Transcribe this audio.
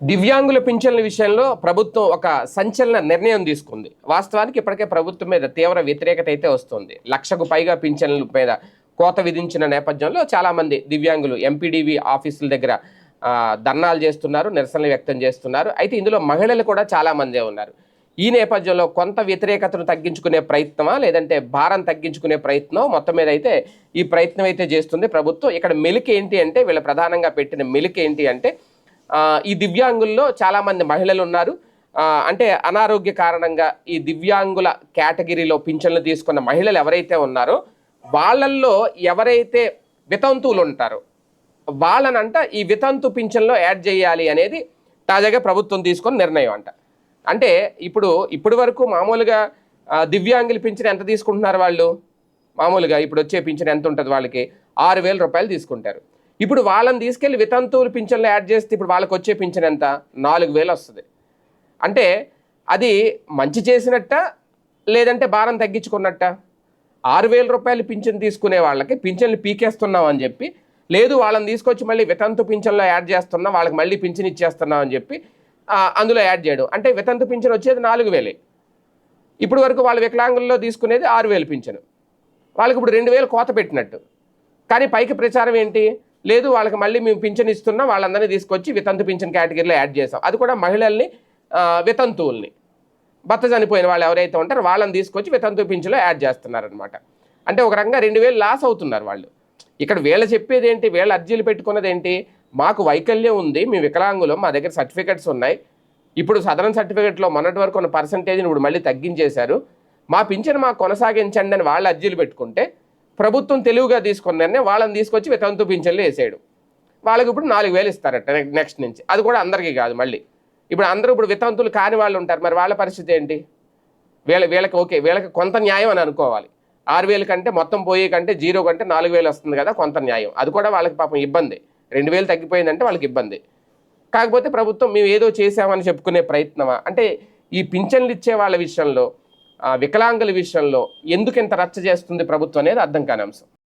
దివ్యాంగుల పింఛన్ల విషయంలో ప్రభుత్వం ఒక సంచలన నిర్ణయం తీసుకుంది. వాస్తవానికి ఇప్పటికే ప్రభుత్వం మీద తీవ్ర వ్యతిరేకత అయితే వస్తుంది. లక్షకు పైగా పింఛన్ల మీద కోత విధించిన నేపథ్యంలో చాలామంది దివ్యాంగులు ఎంపీడీవీ ఆఫీసుల దగ్గర ధర్నాలు చేస్తున్నారు నిరసనలు వ్యక్తం చేస్తున్నారు. అయితే ఇందులో మహిళలు కూడా చాలామందే ఉన్నారు. ఈ నేపథ్యంలో కొంత వ్యతిరేకతను తగ్గించుకునే ప్రయత్నమా లేదంటే భారం తగ్గించుకునే ప్రయత్నం మొత్తం మీద అయితే ఈ ప్రయత్నం అయితే చేస్తుంది ప్రభుత్వం. ఇక్కడ మెలిక ఏంటి అంటే వీళ్ళ ప్రధానంగా పెట్టిన మెలిక ఏంటి అంటే ఈ దివ్యాంగుల్లో చాలామంది మహిళలు ఉన్నారు. అంటే అనారోగ్య కారణంగా ఈ దివ్యాంగుల కేటగిరీలో పింఛన్లు తీసుకున్న మహిళలు ఎవరైతే ఉన్నారో వాళ్ళల్లో ఎవరైతే వితంతువులు ఉంటారో వాళ్ళనంట ఈ వితంతు పింఛన్లో యాడ్ చేయాలి అనేది తాజాగా ప్రభుత్వం తీసుకున్న నిర్ణయం అంట. అంటే ఇప్పుడు ఇప్పటి వరకు మామూలుగా దివ్యాంగులు దివ్యాంగుల పింఛన్ ఎంత తీసుకుంటున్నారు వాళ్ళు? మామూలుగా ఇప్పుడు వచ్చే పింఛన్ ఎంత ఉంటుంది వాళ్ళకి? ఆరు వేల రూపాయలు తీసుకుంటారు. ఇప్పుడు వాళ్ళని తీసుకెళ్ళి వితంతువుల పింఛన్లో యాడ్ చేస్తే ఇప్పుడు వాళ్ళకి వచ్చే పింఛన్ ఎంత? నాలుగు వేలు వస్తుంది. అంటే అది మంచి చేసినట్ట లేదంటే భారం తగ్గించుకున్నట్ట? ఆరు వేల రూపాయలు పింఛన్ తీసుకునే వాళ్ళకి పింఛన్లు పీకేస్తున్నాం అని చెప్పి లేదు వాళ్ళని తీసుకొచ్చి మళ్ళీ వితంతు పింఛన్లో యాడ్ చేస్తున్నాం వాళ్ళకి మళ్ళీ పింఛన్ ఇచ్చేస్తున్నాం అని చెప్పి అందులో యాడ్ చేయడం. అంటే వితంతు పింఛన్ వచ్చేది నాలుగు వేలే. ఇప్పుడు వరకు వాళ్ళు వికలాంగుల్లో తీసుకునేది ఆరు వేలు పింఛను. వాళ్ళకి ఇప్పుడు రెండు వేలు కోత పెట్టినట్టు. కానీ పైకి ప్రచారం ఏంటి? లేదు వాళ్ళకి మళ్ళీ మేము పింఛన్ ఇస్తున్నా వాళ్ళందరినీ తీసుకొచ్చి వితంతు పింఛన్ కేటగిరీలో యాడ్ చేసాం అది కూడా మహిళల్ని వితంతువుల్ని. భర్త చనిపోయిన వాళ్ళు ఎవరైతే ఉంటారో వాళ్ళని తీసుకొచ్చి వితంతు పింఛన్లో యాడ్ చేస్తున్నారనమాట అంటే ఒక రకంగా రెండు వేలు లాస్ అవుతున్నారు వాళ్ళు. ఇక్కడ వీళ్ళ చెప్పేది ఏంటి? వీళ్ళ అర్జీలు పెట్టుకున్నది ఏంటి? మాకు వైకల్యం ఉంది మేము వికలాంగులం మా దగ్గర సర్టిఫికెట్స్ ఉన్నాయి. ఇప్పుడు సదరన్ సర్టిఫికెట్లో మొన్నటి వరకు ఉన్న పర్సంటేజ్ని ఇప్పుడు మళ్ళీ తగ్గించేశారు. మా పింఛను మాకు కొనసాగించండి అని వాళ్ళు అర్జీలు పెట్టుకుంటే ప్రభుత్వం తెలివిగా తీసుకుందనే వాళ్ళని తీసుకొచ్చి వితంతు పింఛన్లు వేసేయడు. వాళ్ళకి ఇప్పుడు నాలుగు వేలు ఇస్తారట నెక్స్ట్ నుంచి. అది కూడా అందరికీ కాదు మళ్ళీ. ఇప్పుడు అందరూ ఇప్పుడు వితంతులు కాని వాళ్ళు ఉంటారు. మరి వాళ్ళ పరిస్థితి ఏంటి? వీళ్ళ వీళ్ళకి ఓకే వీళ్ళకి కొంత న్యాయం అని అనుకోవాలి. ఆరు వేలు కంటే మొత్తం పోయే కంటే జీరో కంటే నాలుగు వేలు వస్తుంది కదా కొంత న్యాయం. అది కూడా వాళ్ళకి పాపం ఇబ్బంది. రెండు వేలు తగ్గిపోయిందంటే వాళ్ళకి ఇబ్బంది. కాకపోతే ప్రభుత్వం మేము ఏదో చేసామని చెప్పుకునే ప్రయత్నమా? అంటే ఈ పింఛన్లు ఇచ్చే వాళ్ళ విషయంలో వికలాంగుల విషయంలో ఎందుకు ఇంత రచ్చ చేస్తుంది ప్రభుత్వం అనేది అర్థం కాని అంశం.